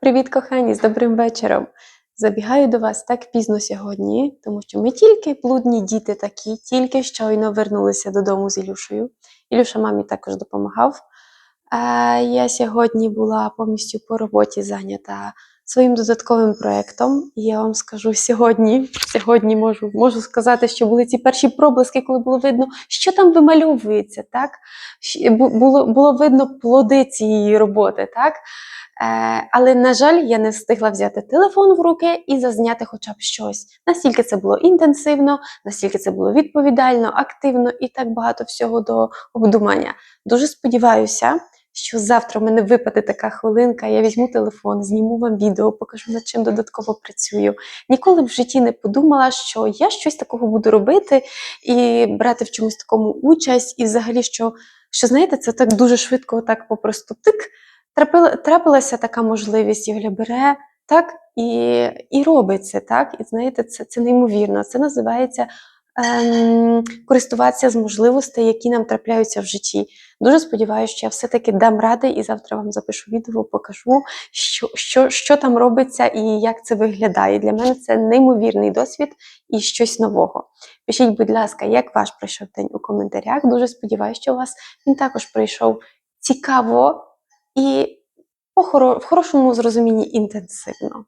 Привіт, кохані, з добрим вечором. Забігаю до вас так пізно сьогодні, тому що ми тільки блудні діти такі, тільки щойно вернулися додому з Ілюшею. Ілюша мамі також допомагав. Я сьогодні була повністю по роботі зайнята своїм додатковим проєктом. І я вам скажу сьогодні, сьогодні можу, можу сказати, що були ці перші проблиски, коли було видно, що там вимальовується, так? Було, було видно плоди цієї роботи, так? Е, але, на жаль, я не встигла взяти телефон в руки і зазняти хоча б щось. Настільки це було інтенсивно, настільки це було відповідально, активно і так багато всього до обдумання. Дуже сподіваюся, що завтра в мене випаде така хвилинка, я візьму телефон, зніму вам відео, покажу, над чим додатково працюю. Ніколи в житті не подумала, що я щось такого буду робити і брати в чомусь такому участь, і взагалі, що, що знаєте, це так дуже швидко, так попросту тик. Трапила, трапилася така можливість, Юля бере так і, і робить це, так? І знаєте, це, це неймовірно. Це називається ем, користуватися з можливостей, які нам трапляються в житті. Дуже сподіваюся, що я все-таки дам ради і завтра вам запишу відео, покажу, що, що, що там робиться і як це виглядає. Для мене це неймовірний досвід і щось нового. Пишіть, будь ласка, як ваш пройшов день у коментарях. Дуже сподіваюся, що у вас він також пройшов цікаво і в хорошому зрозумінні інтенсивно.